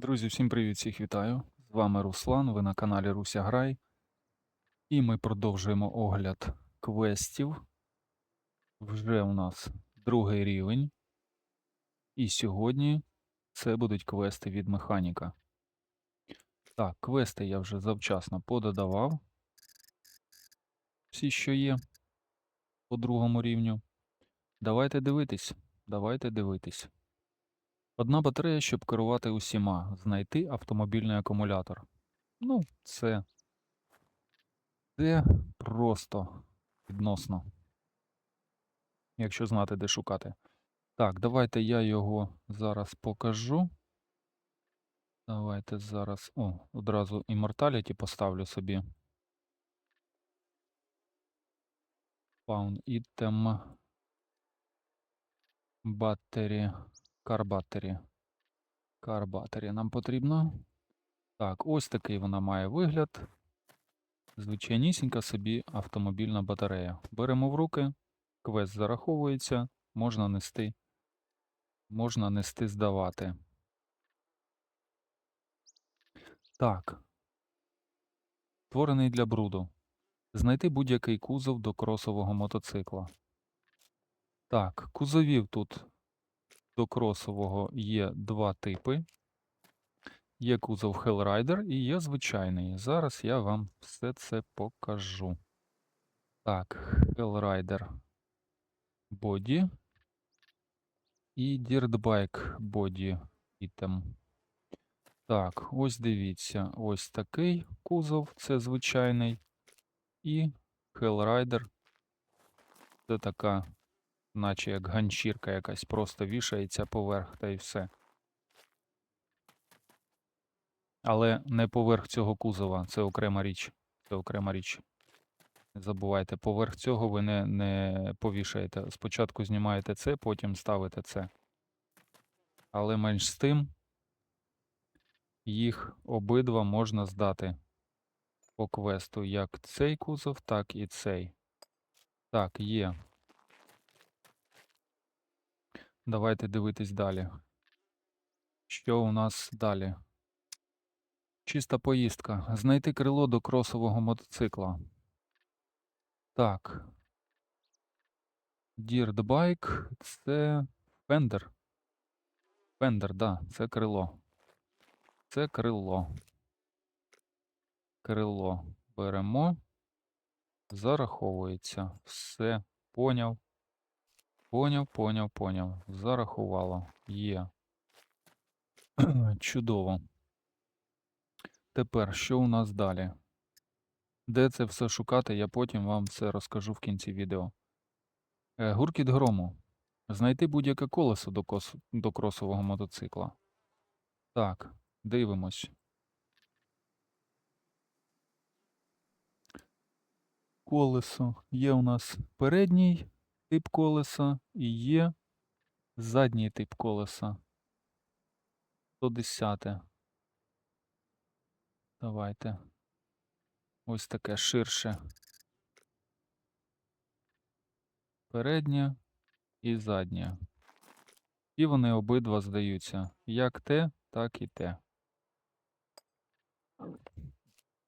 Друзі, всім привіт, всіх вітаю. З вами Руслан, ви на каналі Руся Грай. І ми продовжуємо огляд квестів. Вже у нас другий рівень. І сьогодні це будуть квести від механіка. Так, квести я вже завчасно пододавав. Всі, що є по другому рівню. Давайте дивитись. Давайте дивитись. Одна батарея, щоб керувати усіма. Знайти автомобільний акумулятор. Ну, це. Це просто відносно. Якщо знати, де шукати. Так, давайте я його зараз покажу. Давайте зараз. О, одразу Immortality поставлю собі. Found item. Battery. Car battery нам потрібно. Так, ось такий вона має вигляд. Звичайнісінька собі автомобільна батарея. Беремо в руки, квест зараховується, можна нести, можна нести здавати. Так. Створений для бруду. Знайти будь-який кузов до кросового мотоцикла. Так, кузовів тут до кросового є два типи. Є кузов Hellrider і є звичайний. Зараз я вам все це покажу. Так, Hellrider Body і Dirtbike Body Item. Так, ось дивіться, ось такий кузов, це звичайний. І Hellrider це така наче як ганчірка якась просто вішається поверх та й все. Але не поверх цього кузова, це окрема річ. Це окрема річ. Не забувайте, поверх цього ви не, не повішаєте. Спочатку знімаєте це, потім ставите це. Але менш з тим, їх обидва можна здати по квесту як цей кузов, так і цей. Так, є. Давайте дивитись далі. Що у нас далі? Чиста поїздка. Знайти крило до кросового мотоцикла. Так. Bike це Fender. Fender, да, це крило. Це крило. Крило беремо. Зараховується. Все. Поняв. Поняв, поняв, поняв. Зарахувало. Є. Чудово. Тепер, що у нас далі? Де це все шукати, я потім вам це розкажу в кінці відео. Е, Гуркіт грому. Знайти будь-яке колесо до, кос... до кросового мотоцикла. Так, дивимось. Колесо. Є у нас передній тип колеса і є задній тип колеса. 110. Давайте. Ось таке ширше. Переднє і заднє. І вони обидва здаються. Як те, так і те.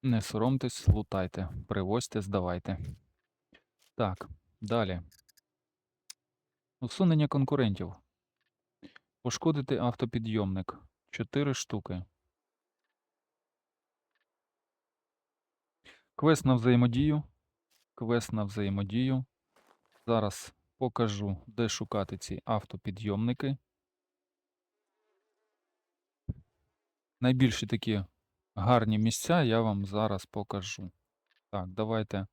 Не соромтесь, лутайте, привозьте, здавайте. Так, далі. Усунення конкурентів. Пошкодити автопідйомник. 4 штуки. Квест на взаємодію. Квест на взаємодію. Зараз покажу, де шукати ці автопідйомники. Найбільші такі гарні місця я вам зараз покажу. Так, давайте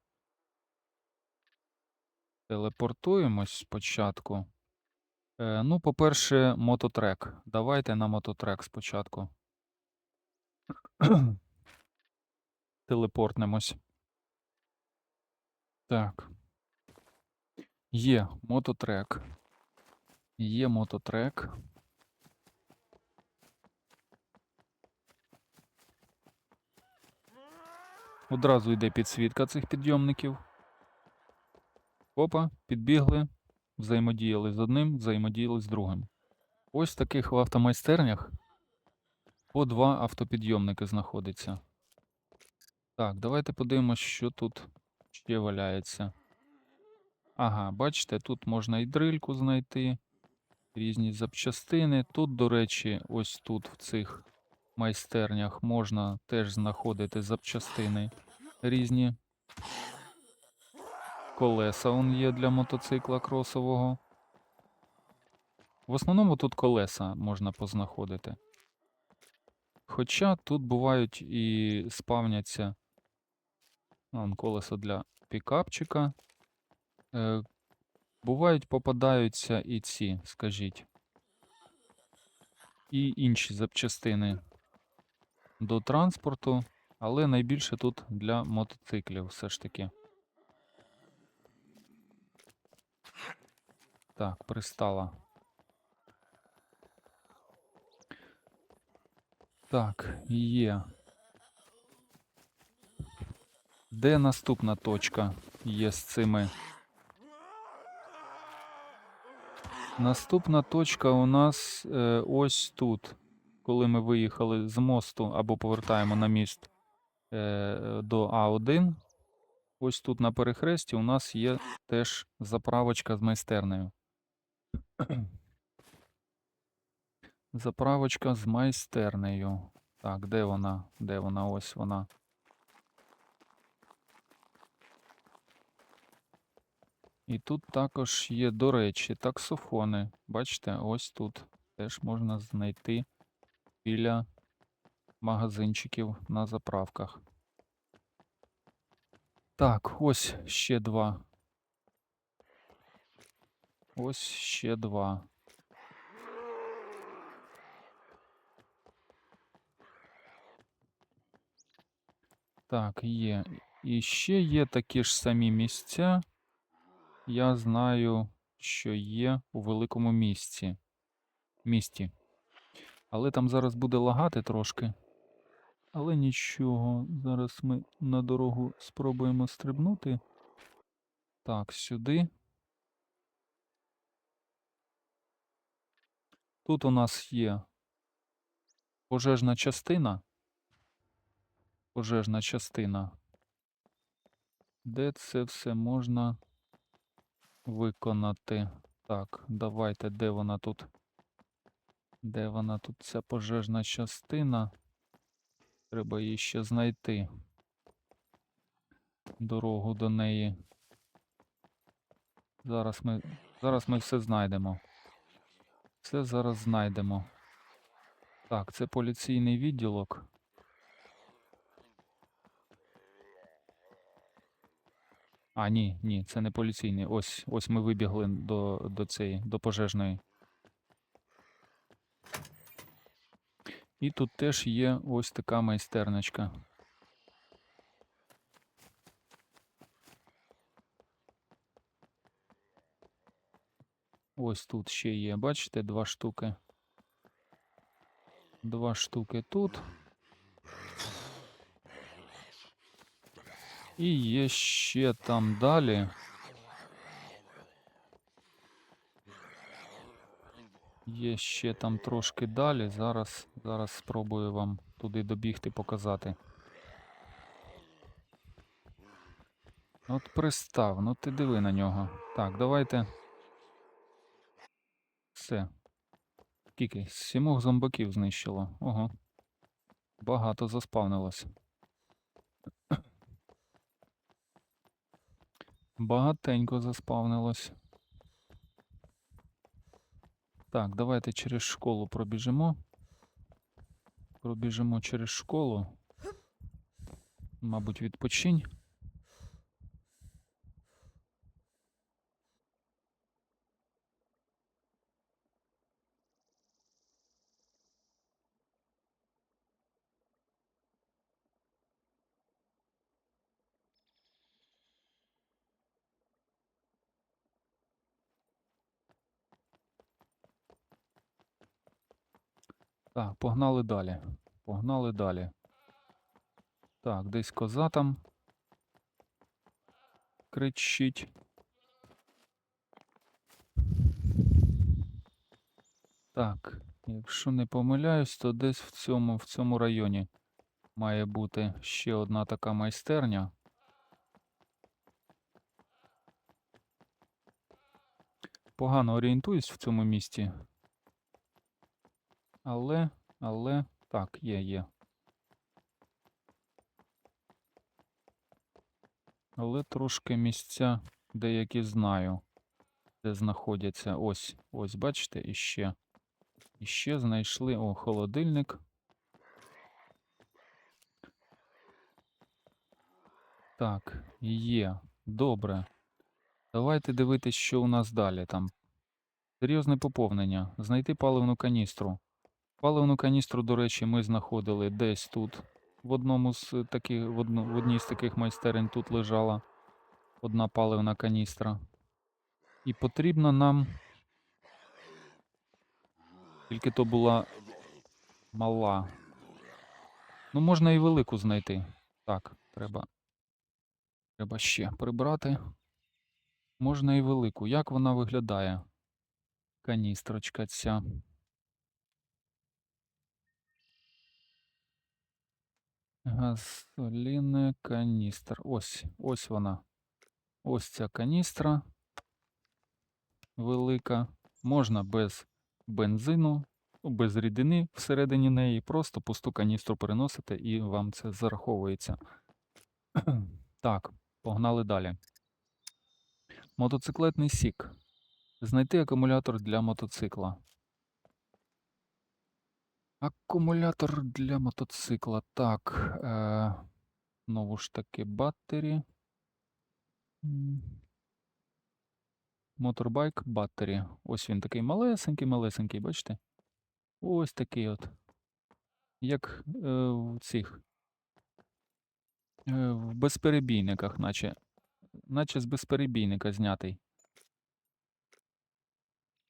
телепортуємось спочатку. Е, ну, по-перше, мототрек. Давайте на мототрек спочатку. Телепортнемось. Так. Є мототрек. Є мототрек. Одразу йде підсвітка цих підйомників. Опа, підбігли, взаємодіяли з одним, взаємодіяли з другим. Ось в таких в автомайстернях по два автопідйомники знаходиться. Так, давайте подивимось, що тут ще валяється. Ага, бачите, тут можна і дрильку знайти, різні запчастини. Тут, до речі, ось тут в цих майстернях можна теж знаходити запчастини різні. Колеса он є для мотоцикла кросового. В основному тут колеса можна познаходити. Хоча тут бувають і спавняться вон, колесо для пікапчика. Е, бувають попадаються і ці, скажіть. І інші запчастини до транспорту, але найбільше тут для мотоциклів все ж таки. Так, пристала. Так, є. Де наступна точка є з цими? Наступна точка у нас е, ось тут. Коли ми виїхали з мосту або повертаємо на міст е, до А1. Ось тут на перехресті у нас є теж заправочка з майстернею. Заправочка з майстернею. Так, де вона? Де вона? Ось вона. І тут також є, до речі, таксофони. Бачите, ось тут теж можна знайти біля магазинчиків на заправках. Так, ось ще два. Ось ще два. Так, є. І ще є такі ж самі місця. Я знаю, що є у великому місці. Місті. Але там зараз буде лагати трошки. Але нічого. Зараз ми на дорогу спробуємо стрибнути. Так, сюди. Тут у нас є пожежна частина. Пожежна частина. Де це все можна виконати? Так, давайте, де вона тут? Де вона тут ця пожежна частина? Треба її ще знайти. Дорогу до неї. Зараз ми, зараз ми все знайдемо. Все зараз знайдемо. Так, це поліційний відділок. А, ні, ні, це не поліційний. Ось, ось ми вибігли до, до цієї, до пожежної. І тут теж є ось така майстерничка. Ось тут ще є, бачите, два штуки. Два штуки тут. І є ще там далі. Є ще там трошки далі. Зараз, зараз спробую вам туди добігти, показати. От пристав, ну ти диви на нього. Так, давайте. Все. Скільки? Сімох зомбаків знищило. Ого. Багато заспавнилось. Багатенько заспавнилось. Так, давайте через школу пробіжимо. Пробіжимо через школу. Мабуть, відпочинь. Так, погнали далі. Погнали далі. Так, десь коза там кричить. Так, Якщо не помиляюсь, то десь в цьому, в цьому районі має бути ще одна така майстерня. Погано орієнтуюсь в цьому місті. Але, але, так, є, є. Але трошки місця деякі знаю, де знаходяться. Ось, ось, бачите, іще. Іще знайшли. О, холодильник. Так, є. Добре. Давайте дивитись, що у нас далі там. Серйозне поповнення. Знайти паливну каністру. Паливну каністру, до речі, ми знаходили десь тут. В одному з таких, в, одну, в одній з таких майстерень тут лежала одна паливна каністра. І потрібно нам. Тільки то була мала. Ну, можна і велику знайти. Так, треба. Треба ще прибрати. Можна і велику. Як вона виглядає? Каністрочка ця. Газоліне каністр. Ось, ось вона. Ось ця каністра велика. Можна без бензину, ну, без рідини всередині неї. Просто пусту каністру переносите і вам це зараховується. Так, погнали далі. Мотоциклетний сік. Знайти акумулятор для мотоцикла. Акумулятор для мотоцикла. Так. Е, знову ж таки, баттері. Моторбайк баттері. Ось він такий малесенький, малесенький, бачите? Ось такий от. Як е, в цих. Е, в безперебійниках, наче. Наче з безперебійника знятий.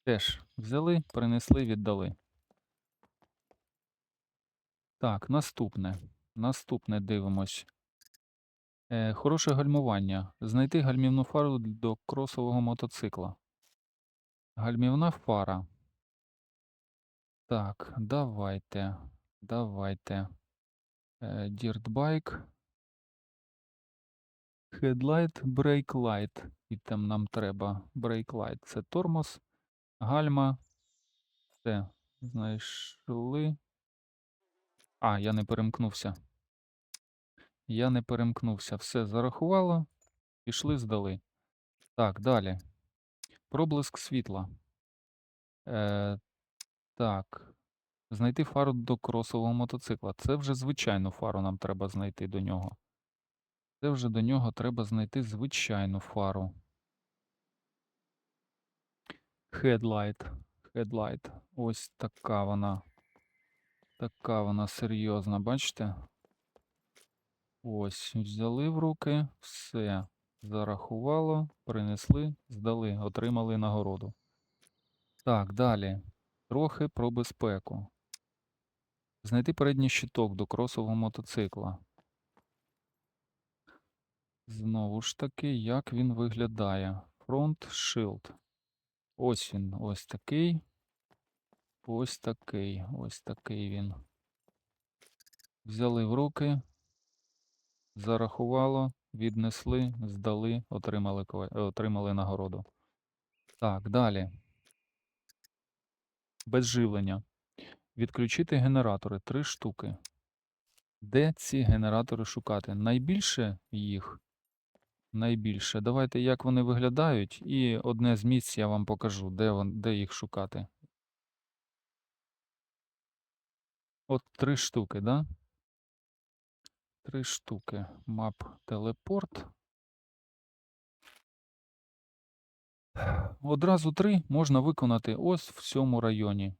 Теж взяли, принесли, віддали. Так, наступне. Наступне дивимось. Е, хороше гальмування. Знайти гальмівну фару до кросового мотоцикла. Гальмівна фара. Так, давайте. Давайте. Е, Діртбайк. Headlight, brake light. І там нам треба. Brake light. Це тормоз. Гальма. Все. Знайшли. А, я не перемкнувся. Я не перемкнувся. Все зарахувало. Пішли, здали. Так, далі. Проблиск світла. Е, так. Знайти фару до кросового мотоцикла. Це вже звичайну фару нам треба знайти до нього. Це вже до нього треба знайти звичайну фару. Headlight. Headlight. Ось така вона. Така вона серйозна, бачите? Ось, взяли в руки, все. Зарахувало, принесли, здали, отримали нагороду. Так, далі. Трохи про безпеку. Знайти передній щиток до кросового мотоцикла. Знову ж таки, як він виглядає? Фронт shield. Ось він, ось такий. Ось такий, ось такий він. Взяли в руки, зарахувало, віднесли, здали, отримали, е, отримали нагороду. Так, далі. Без живлення. Відключити генератори три штуки. Де ці генератори шукати? Найбільше їх. Найбільше. Давайте як вони виглядають, і одне з місць я вам покажу, де, де їх шукати. От три штуки, да? Три штуки. Мап телепорт. Одразу три можна виконати ось в цьому районі.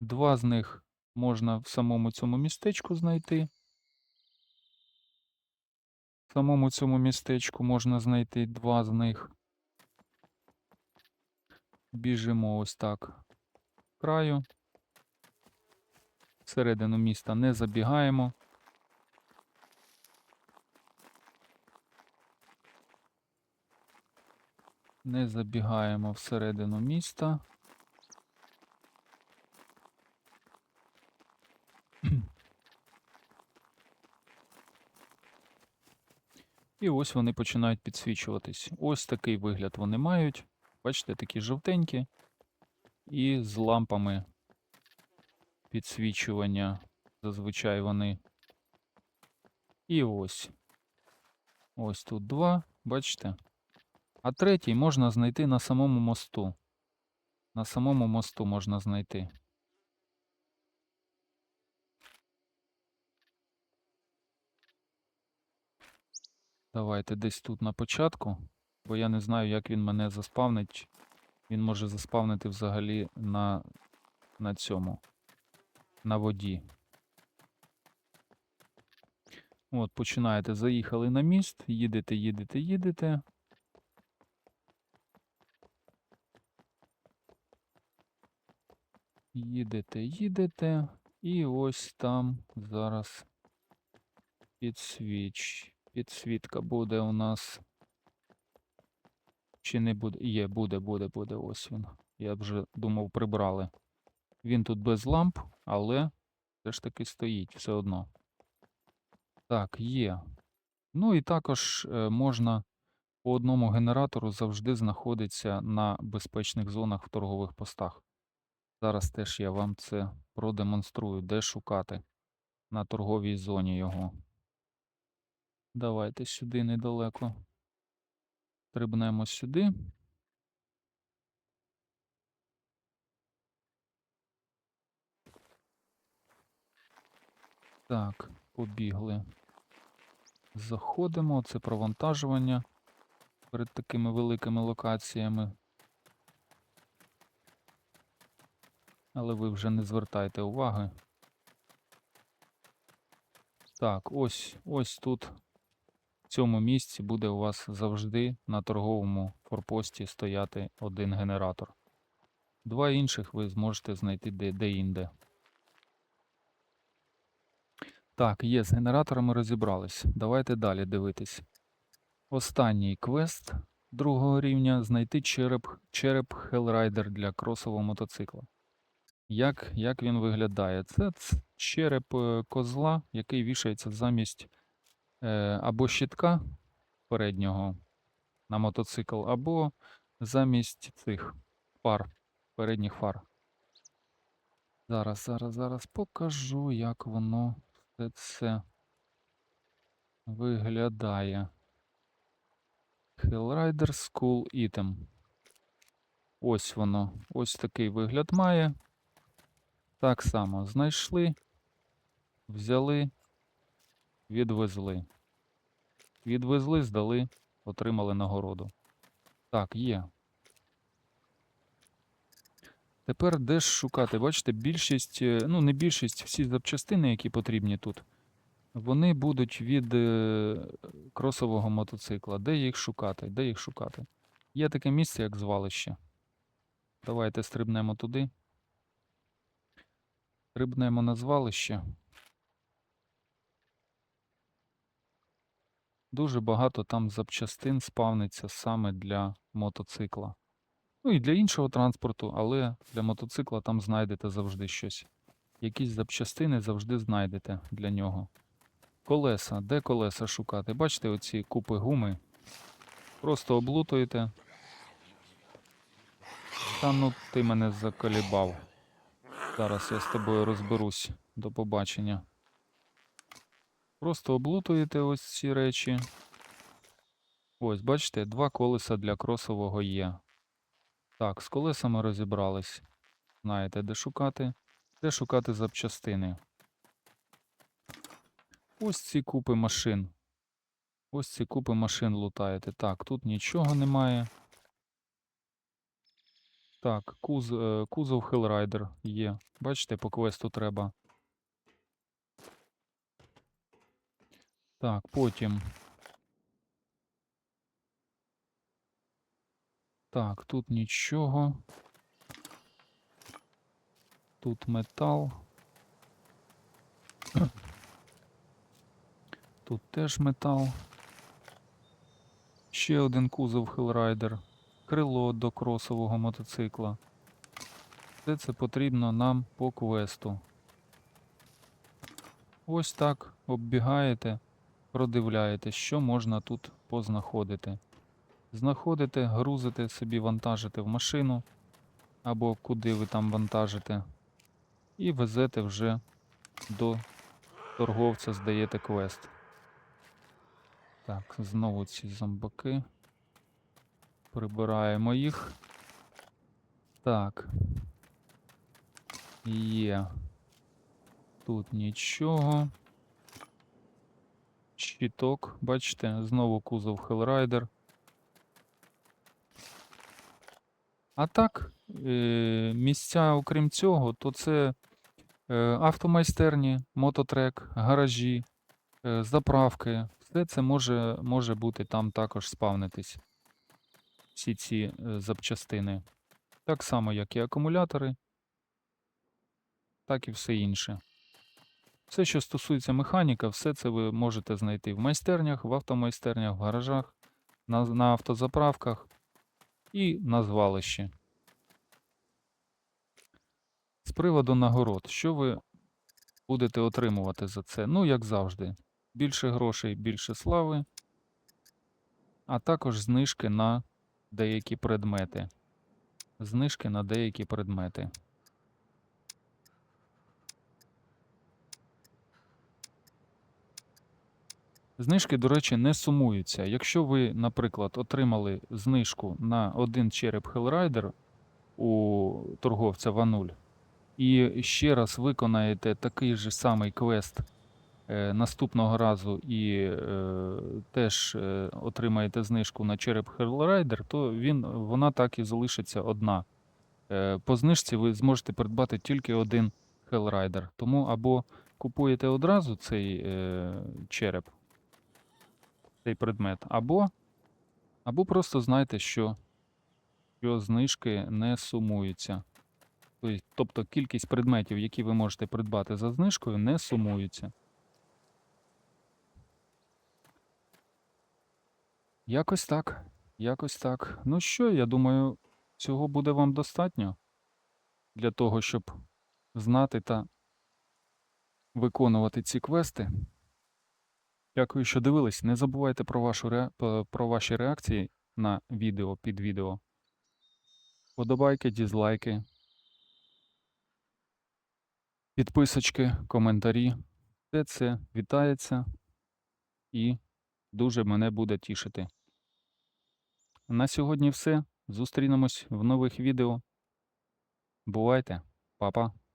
Два з них можна в самому цьому містечку знайти. В самому цьому містечку можна знайти два з них. Біжимо ось так краю. Всередину міста не забігаємо. Не забігаємо всередину міста. І ось вони починають підсвічуватись. Ось такий вигляд вони мають. Бачите, такі жовтенькі і з лампами підсвічування. Зазвичай вони. І ось. Ось тут два, бачите? А третій можна знайти на самому мосту. На самому мосту можна знайти. Давайте десь тут на початку, бо я не знаю, як він мене заспавнить. Він може заспавнити взагалі на, на цьому, на воді. От, починаєте, заїхали на міст, їдете, їдете, їдете. Їдете, їдете, і ось там зараз підсвіч. Підсвітка буде у нас. Чи не буде? Є, буде, буде, буде. Ось він. Я вже думав, прибрали. Він тут без ламп, але все ж таки стоїть все одно. Так, є. Ну і також е, можна по одному генератору завжди знаходиться на безпечних зонах в торгових постах. Зараз теж я вам це продемонструю, де шукати на торговій зоні його. Давайте сюди недалеко. Стрибнемо сюди. Так, побігли. Заходимо, це провантажування перед такими великими локаціями. Але ви вже не звертайте уваги. Так, ось ось тут, в цьому місці, буде у вас завжди на торговому форпості стояти один генератор. Два інших ви зможете знайти де- де-інде. Так, є, з генераторами розібрались. Давайте далі дивитись. Останній квест другого рівня знайти череп, череп Hellrider для кросового мотоцикла. Як, як він виглядає? Це череп е, козла, який вішається замість е, або щитка переднього на мотоцикл, або замість цих фар, передніх фар. Зараз, зараз, зараз покажу, як воно все це виглядає. Hellrider School Item. Ось воно. Ось такий вигляд має. Так само знайшли, взяли, відвезли. Відвезли, здали, отримали нагороду. Так, є. Тепер де ж шукати? Бачите, більшість, е, ну не більшість, всі запчастини, які потрібні тут, вони будуть від е, кросового мотоцикла. Де їх шукати? Де їх шукати? Є таке місце, як звалище. Давайте стрибнемо туди. Стрибнемо на звалище. Дуже багато там запчастин спавниться саме для мотоцикла. Ну і для іншого транспорту, але для мотоцикла там знайдете завжди щось. Якісь запчастини завжди знайдете для нього. Колеса. Де колеса шукати? Бачите оці купи гуми? Просто облутуєте. Та ну ти мене заколібав. Зараз я з тобою розберусь. До побачення. Просто облутуєте ось ці речі. Ось, бачите, два колеса для кросового є. Так, з колесами розібрались. Знаєте, де шукати? Де шукати запчастини. Ось ці купи машин. Ось ці купи машин лутаєте. Так, тут нічого немає. Так, куз, е, кузов Hellrider є. Бачите, по квесту треба. Так, потім. Так, тут нічого. Тут метал. Тут теж метал. Ще один кузов Hellrider. Крило до кросового мотоцикла. Все це потрібно нам по квесту. Ось так оббігаєте, продивляєтесь, що можна тут познаходити. Знаходите, грузите собі, вантажите в машину або куди ви там вантажите, і везете вже до торговця, здаєте квест. Так, знову ці зомбаки. Прибираємо їх. Так. Є. Тут нічого. Щиток, бачите, знову кузов Hellrider. А так, е, місця, окрім цього, то це е, автомайстерні, мототрек, гаражі, е, заправки. Все це може, може бути там також спавнитись. Всі ці запчастини. Так само, як і акумулятори, так і все інше. Все, що стосується механіка, все це ви можете знайти в майстернях, в автомайстернях, в гаражах, на, на автозаправках і на звалищі. З приводу нагород, що ви будете отримувати за це? Ну, як завжди, більше грошей, більше слави, а також знижки на деякі предмети. Знижки на деякі предмети. Знижки, до речі, не сумуються. Якщо ви, наприклад, отримали знижку на один череп Hellrider у торговця Вануль, і ще раз виконаєте такий же самий квест е, наступного разу і е, теж е, отримаєте знижку на череп Hellrider, то він, вона так і залишиться одна. Е, по знижці ви зможете придбати тільки один Hellrider. Тому або купуєте одразу цей е, череп, цей предмет, або, або просто знайте, що, що знижки не сумуються. Тобто- Тобто кількість предметів, які ви можете придбати за знижкою, не сумуються. Якось так. Якось так. Ну що, я думаю, цього буде вам достатньо для того, щоб знати та виконувати ці квести. Дякую, що дивились. Не забувайте про, вашу ре... про ваші реакції на відео під відео. Подобайки, дізлайки, підписочки, коментарі. Все це вітається і дуже мене буде тішити. На сьогодні все. Зустрінемось в нових відео. Бувайте, Па-па.